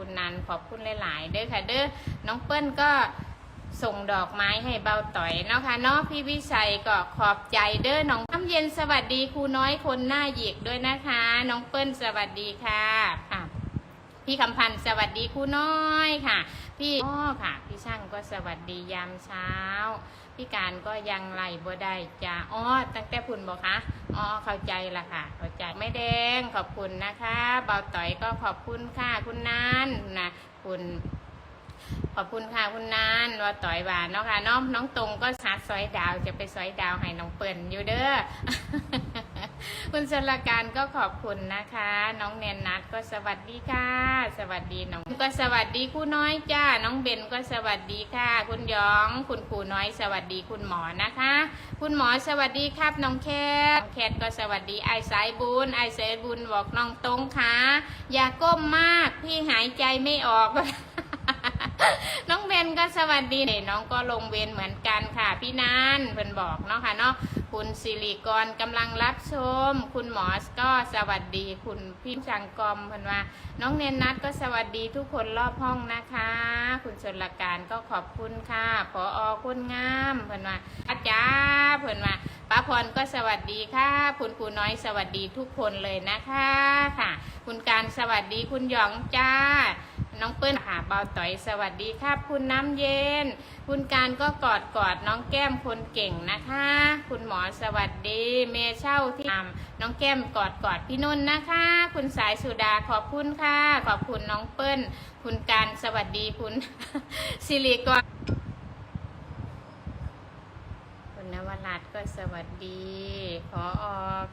คุณนันขอบคุณหลาย ๆ เด้อค่ะ เด้อน้องเปิ้ลก็ส่งดอกไม้ให้เบาต่อยเนาะค่ะเนาะพี่วิชัยก็ขอบใจเด้อน้องน้ำเย็นสวัสดีครูน้อยคนหน้าหยิกด้วยนะคะ น้องเปิ้ลสวัสดีค่ะอะพี่คำพันธ์สวัสดีครูน้อยค่ะ พี่อ้อค่ะ พี่ช่างก็สวัสดียามเช้า พี่การก็ยังไหลบ่ได้จ้าอ้อตั้งแต่พุ่นบอกคะอ้อเข้าใจละค่ะ เข้าใจไม่แดงขอบคุณนะคะเบาต่อยก็ขอบคุณค่ะคุณนันนะคุณขอบคุณค่ะคุณนานว่าต่อยหวานเนาะค่ะน้องน้องตรงก็ชัดซอยดาวจะไปซอยดาวให้น้องเปิ่นอยู่เด้อ คุณชลการก็ขอบคุณนะคะ น้องเนนนัทก็สวัสดีค่ะ สวัสดีน้องก็สวัสดีครูน้อยจ้า น้องเบนก็สวัสดีค่ะ คุณยอง คุณครูน้อย สวัสดีคุณหมอนะคะ คุณหมอสวัสดีครับน้องแคทน้องแคทก็สวัสดีไอสายบุญไอสายบุญบอกน้องตรงค่ะอย่าก้มมากพี่หายใจไม่ออก น้องเบนก็สวัสดีน้องก็ลงเวรเหมือนกันค่ะพี่นันเพิ่นบอกเนาะค่ะเนาะคุณสิริกรกำลังรับชม คุณหมอก็สวัสดี คุณพี่จังกอมเพิ่นว่า น้องเนนนัทก็สวัสดีทุกคนรอบห้องนะคะ คุณชนละการก็ขอบคุณค่ะพออคุณงามเพิ่นว่าอาจารย์เพิ่นว่าป้าพรก็สวัสดีค่ะ คุณครูน้อยสวัสดีทุกคนเลยนะคะค่ะ คุณการสวัสดีคุณหยองจ้า น้องเปิ้ลค่ะเบาต่อยสวัสดีครับคุณน้ำเย็น คุณการก็กอดกอดน้องแก้มคนเก่งนะคะ คุณหมอสวัสดี เมเช่าที่ทำน้องแก้มกอดกอดพี่นุ่นนะคะ คุณสายสุดาขอบคุณค่ะ ขอบคุณน้องเปิ้ล คุณการสวัสดีคุณสิริกร คุณ นวรัตน์ก็สวัสดีพออ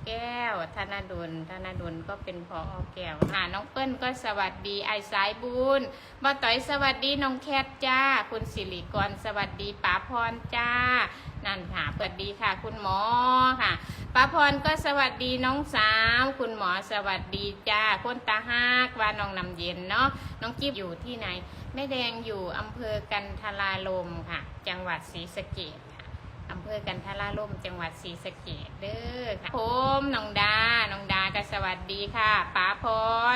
แก้ว ธนดล ธนดลก็เป็นพออแก้วค่ะน้องเปิ้ลก็สวัสดี ไอสายบุญบ่ต่อยสวัสดี น้องแคทจ้า คุณสิริกรสวัสดีป๋าพรจ้า นั่นค่ะสวัสดีค่ะ คุณหมอค่ะป้าพรก็สวัสดีน้องสาว คุณหมอสวัสดีจ้าคนตาฮากว่าน้องนำเย็นเนาะ น้องกิ๊บอยู่ที่ไหน แม่แดงอยู่อำเภอกันทลาลมค่ะ จังหวัดศรีสะเกษค่ะอำ ภอกันทราล่มจังหวัดศรีสะเกษเด้อค่ะผมน้องดา น้องดาก็สวัสดีค่ะป้าพ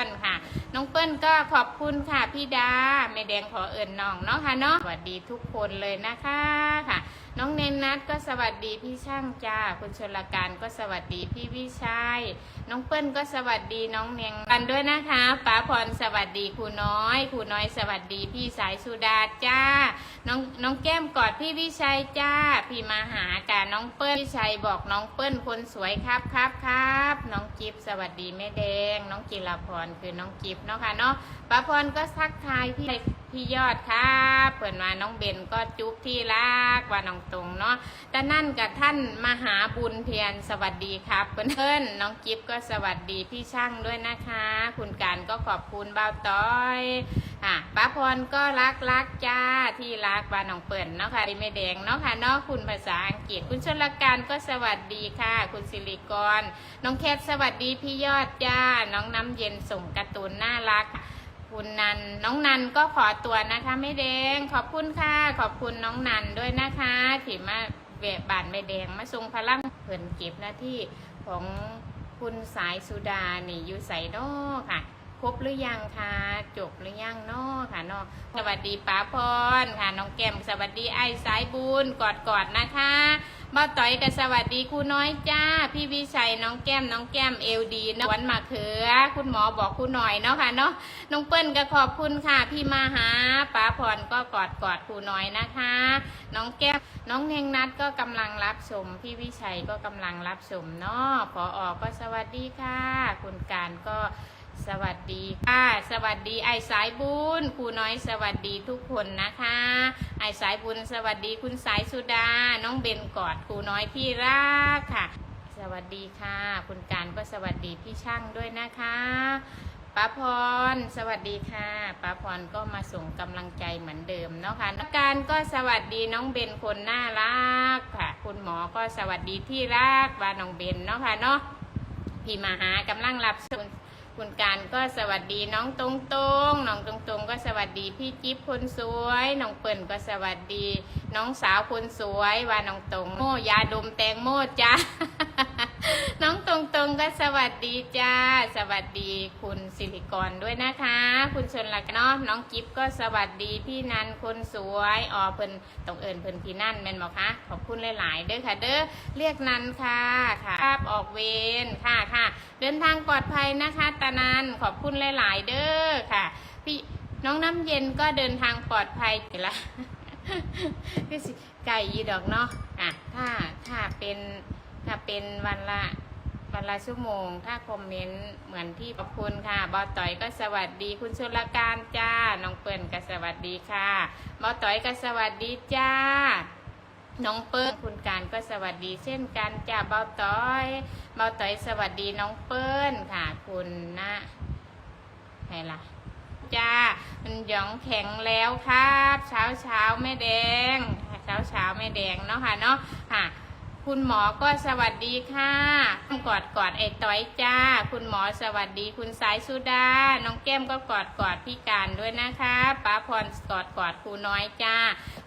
รค่ะ น้องเปิ้ลก็ขอบคุณค่ะพี่ดาแม่แดงขอเอิ่นน้องเนาะค่ะเนาะสวัสดีทุกคนเลยนะคะค่ะ น้องเนนนัทก็สวัสดีพี่ช่างจ้าคุณชลการก็สวัสดีพี่วิชัยน้องเปิ้ลก็สวัสดีน้องเนียงกันด้วยนะคะป้าพรสวัสดีครูน้อยครูน้อยสวัสดีพี่สายสุดาจ้าน้องน้องแก้มกอดพี่วิชัยจ้าพี่มาหากาน้องเปิ้ลพี่ชัยบอกน้องเปิ้ลคนสวยครับครับครับน้องกิฟสวัสดีแม่แดง น้องกิรพรคือน้องกิฟเนาะค่ะเนาะป้าพรก็ทักทายพี่ พี่ยอดครับเปิดมาน้องเบนก็จุ๊บที่รักว่าน้องตรงเนาะแต่นั่นกับท่านมหาบุญเพียรสวัสดีครับเพื่อนๆน้องจิ๊บก็สวัสดีพี่ช่างด้วยนะคะ คุณการก็ขอบคุณบ่าต้อยค่ะป้าพรก็รักรักจ้าที่รักบ้าน้องเปิ่นเนาะค่ะที่ไม่แดงเนาะค่ะเนาะคุณภาษาอังกฤษคุณชลการก็สวัสดีค่ะ คุณสิริกร น้องแคทสวัสดีพี่ยอดจ้าน้องน้ำเย็นส่งการ์ตูนน่ารัก คุณนัน น้องนันก็ขอตัวนะคะไม่แดง ขอบคุณค่ะ ขอบคุณน้องนันด้วยนะคะที่มาเวะบานไม่แดง มาทรงพลังเพิ่นเก็บหน้าที่ของคุณสายสุดานี่อยู่ใส่นอค่ะ ครบหรือยังคะจบหรือยังเนอค่ะเนอสวัสดีป้าพรค่ะน้องแก้มสวัสดีไอ้สายบุญกอดกอดนะคะบ้าต่อยกับสวัสดีครูน้อยจ้า พี่วิชัยน้องแก้มน้องแก้มเอลดีนวันมาเขือ คุณหมอบอกครูหน่อยเนาะค่ะเนาะน้องเปิ้ลก็ขอบคุณค่ะ พี่มาหาป้าพรก็กอดกอดครูน้อยนะคะ น้องแก้มน้องเฮงนัดก็กำลังรับชมพี่วิชัยก็กำลังรับชมเนาะพอออก็สวัสดีค่ะ คุณการก็ สวัสดีค่ะสวัสดีไอสายบุญครูน้อยสวัสดีทุกคนนะคะ ไอสายบุญสวัสดีคุณสายสุดา น้องเบนกอดครูน้อยที่รักค่ะ สวัสดีค่ะ คุณการก็สวัสดีพี่ช่างด้วยนะคะป้าพร สวัสดีค่ะป้าพรก็มาส่งกำลังใจเหมือนเดิมเนาะค่ะน้องการก็สวัสดีน้องเบนคนน่ารักค่ะ คุณหมอก็สวัสดีที่รักว่าน้องเบนเนาะค่ะเนาะพี่มาหากำลังรับชม คุณการก็สวัสดีน้องตรงตรงน้องตรงตรงก็สวัสดีพี่จิ๊บคนสวยน้องเปิ่นก็สวัสดี น้องสาวคนสวยว่าน้องตรงโมยาดมแตงโมจ้า น้องตรงตรงๆก็สวัสดีจ้า สวัสดีคุณสิริกรด้วยนะคะ คุณชนละเนาะน้องกิฟก็สวัสดีพี่นันคนสวยอ๋อเพิ่นตรงเอิญเพิ่นพี่นั่นแม่นบอกคะขอบคุณหลาย ๆ เด้อค่ะ เด้อเรียกนันค่ะค่ะภาพออกเวรค่ะค่ะ เดินทางปลอดภัยนะคะตานันขอบคุณหลาย ๆ เด้อค่ะ พี่น้องน้ำเย็นก็เดินทางปลอดภัยไปละก็สิไก่ยีดอกเนาะอะถ้าถ้าเป็น ถ้าเป็นวันละวันละชั่วโมง ถ้าคอมเมนต์เหมือนที่ขอบคุณค่ะ บอต่อยก็สวัสดี คุณชลการจ้า น้องเปิ้ลก็สวัสดีค่ะ บอต่อยก็สวัสดีจ้า น้องเปิ้ลคุณการก็สวัสดี เช่นกันจ้าเบาต้อยเบาต้อยสวัสดีน้องเปิ้ลค่ะ คุณนะไหนล่ะจ้ามันหยองแข็งแล้วครับ เช้าเช้าแม่แดง เช้าเช้าแม่แดงเนาะค่ะเนาะค่ะ คุณหมอก็สวัสดีค่ะกอดกอดไอ้ต้อยจ้า คุณหมอสวัสดี คุณสายสุดา น้องแก้มก็กอดกอดพี่การด้วยนะคะป้าพรกอดกอดครูน้อยจ้า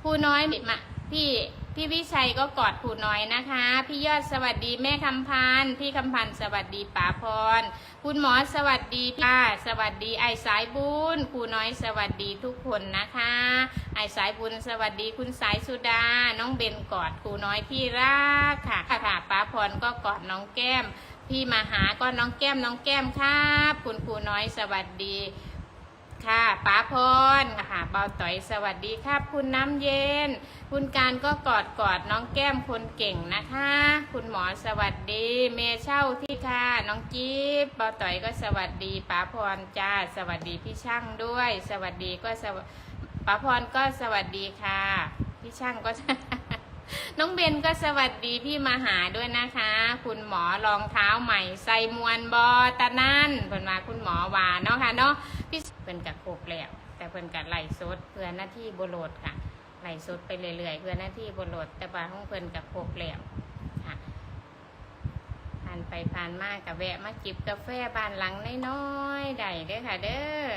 ครูน้อยมาพี่ พี่วิชัยก็กอดครูน้อยนะคะ พี่ยอดสวัสดีแม่คำพันธ์พี่คำพันธ์สวัสดีป้าพร คุณหมอสวัสดีค่ะสวัสดีไอสายบุญครูน้อยสวัสดีทุกคนนะคะ ไอสายบุญสวัสดีคุณสายสุดา น้องเบนกอดครูน้อยที่รักค่ะค่ะค่ะป้าพรก็กอดน้องแก้ม พี่มาหาก็น้องแก้มน้องแก้มครับ คุณครูน้อยสวัสดี ค่ะป้าพรค่ะเบาต่อยสวัสดีครับ คุณน้ำเย็น คุณการก็กอดกอดน้องแก้มคนเก่งนะคะ คุณหมอสวัสดี เมเช่าที่ค่ะ น้องจี๊บเบาต่อยก็สวัสดีป้าพรจ้าสวัสดีพี่ช่างด้วย สวัสดีก็สวป้าพรก็สวัสดีค่ะ พี่ช่างก็ น้องเบนก็สวัสดีพี่มาหาด้วยนะคะ คุณหมอรองเท้าใหม่ใส่มวนบอตะนั่นเพิ่นมาคุณหมอวาเนาะค่ะเนาะพี่เพิ่นกับโครบแล้ว แต่เพิ่นกับไหลสดเพื่อหน้าที่บโลดค่ะไหลสดไปเรื่อยๆเพื่อหน้าที่บโลดแต่ว่าของเพิ่นกับครบแล้วค่ะผ่านไปผ่านมากับแวะมาจิบกาแฟบ้านหลังน้อยๆได้เด้อค่ะเด้อ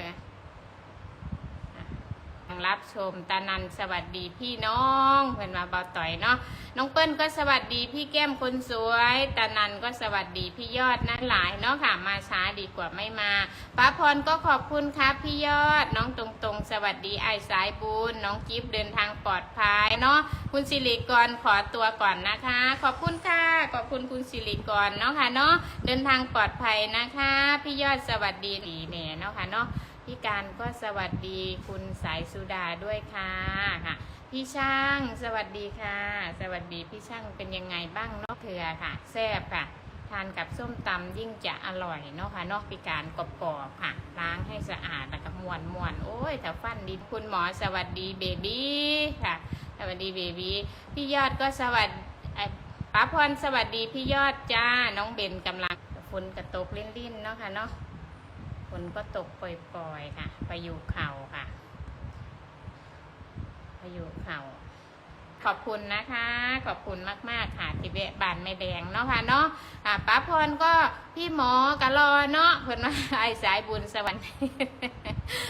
รับชมตานันสวัสดีพี่น้องเพื่อนมาเบาต่อยเนาะน้องเปิ้ลก็สวัสดีพี่แก้มคนสวยตานันก็สวัสดีพี่ยอดนั่นหลายเนาะค่ะมาช้าดีกว่าไม่มาป้าพรก็ขอบคุณครับพี่ยอด น้องตรงตรงๆสวัสดีไอสายบุญน้องกิฟเดินทางปลอดภัยเนาะคุณสิริกรขอตัวก่อนนะคะ ขอบคุณค่ะขอบคุณคุณสิริกรเนาะค่ะเนาะเดินทางปลอดภัยนะคะ พี่ยอดสวัสดีดีเนี่ยเนาะค่ะเนาะ พี่การก็สวัสดีคุณสายสุดาด้วยค่ะค่ะ พี่ช่างสวัสดีค่ะ สวัสดีพี่ช่างเป็นยังไงบ้างเนาะเถือค่ะแซ่บค่ะ ทานกับส้มตำยิ่งจะอร่อยเนาะค่ะนอกพี่การกรอบๆค่ะ ล้างให้สะอาดแล้วก็มวนมวนโอ้ยแต่ฟันดีคุณหมอสวัสดีเบบี้ค่ะ สวัสดีเบบี้พี่ยอดก็สวัสดีป้าพรสวัสดีพี่ยอดจ้าน้องเบนกำลังฝนกระตกลิ้นๆเนาะค่ะเนาะ ฝนก็ตกปล่อยๆค่ะพายุเข่าค่ะพายุเข่าขอบคุณนะคะ ขอบคุณมาก ๆ ค่ะที่แวะบานไม่แดงเนาะค่ะเนาะอ่าป้าพรก็พี่หมอกะรอเนาะเพิ่นมาไอสายบุญสวรรค์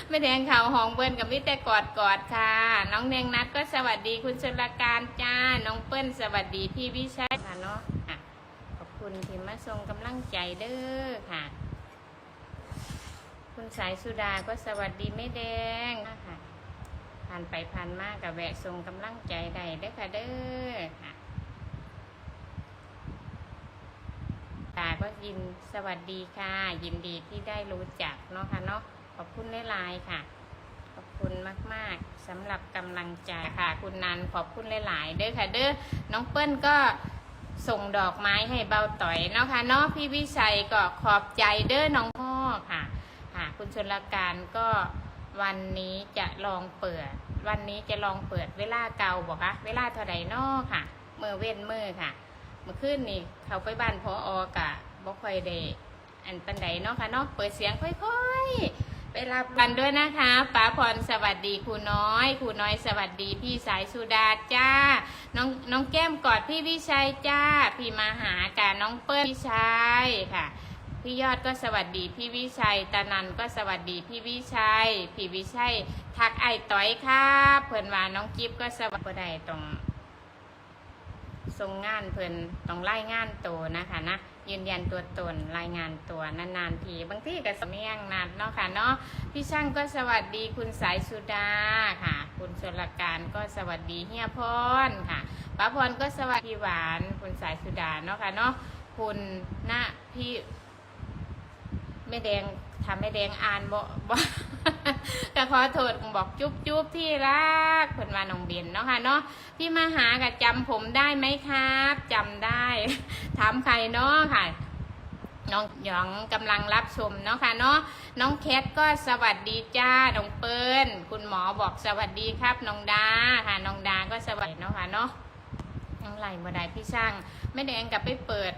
ไม่แดงเข่าหองเบิ้นกับมิแต่กอดกอดค่ะ น้องเนงนัดก็สวัสดีคุณชลการจ้า น้องเปิ้ลสวัสดีพี่วิชัยค่ะเนาะะขอบคุณที่มาส่งกำลังใจเด้อค่ะ คุณสายสุดาก็สวัสดีไม่แดงค่ะผ่านไปผ่านมากับแวะส่งกำลังใจได้เด้อค่ะเด้อค่ะตาก็ยินสวัสดีค่ะ ยินดีที่ได้รู้จักเนาะค่ะเนาะขอบคุณหลายๆค่ะ ขอบคุณมากๆสำหรับกำลังใจค่ะ คุณนันขอบคุณหลายๆเด้อค่ะ เด้อน้องเปิ้ลก็ส่งดอกไม้ให้เบาต่อยเนาะค่ะเนาะพี่วิชัยก็ขอบใจเด้อน้องพ่อ คุณชนละการก็วันนี้จะลองเปิด วันนี้จะลองเปิดเวลาเก่าบอกคะเวลาเท่าใดนอค่ะเมื่อเว้นมือค่ะ เมื่อคืนนี่เขาไปบ้านพออกะบ่ค่อยได้อันปันใดเนาะค่ะเนาะเปิดเสียงค่อยๆ ไปรับกันด้วยนะคะป้าพรสวัสดีครูน้อยครูน้อยสวัสดีพี่สายสุดาจ้า น้องน้องแก้มกอดพี่วิชัยจ้า พี่มาหากาน้องเปิ้ลพี่ชัยค่ะ พี่ยอดก็สวัสดีพี่วิชัยตานันก็สวัสดีพี่วิชัยพี่วิชัยทักไอ้ต้อยครับเพิ่อนว่าน้องกิฟก็สวัสดีได้ตรงทรงงานเพิ่อนต้องไล่งานโตนะคะนะยืนยันตัวตนรายงานตัวนานๆทีบางที่ก็สำเนียงนัดเนาะค่ะเนาะพี่ช่างก็สวัสดีคุณสายสุดาค่ะ คุณชลการก็สวัสดีเฮียพรค่ะป้าพรก็สวัสดีหวาน คุณสายสุดาเนาะค่ะเนาะคุณณพี่ แม่แดงทำแม่แดงอ่านบ่บ่ก็ขอโทษบอกจุ๊บจุ๊บที่รักเพิ่นมาน้องเบนเนาะค่ะเนาะพี่มาหากับจำผมได้ไหมครับจำได้ถามใครเนาะค่ะน้องหยองกำลังรับชมเนาะค่ะเนาะน้องแคทก็สวัสดีจ้าน้องเปิ้ลคุณหมอบอกสวัสดีครับน้องดาค่ะน้องดาก็สวัสดีเนาะค่ะเนาะน้องไหลบ่ได้พี่ช่างแม่แดงกลับไปเปิด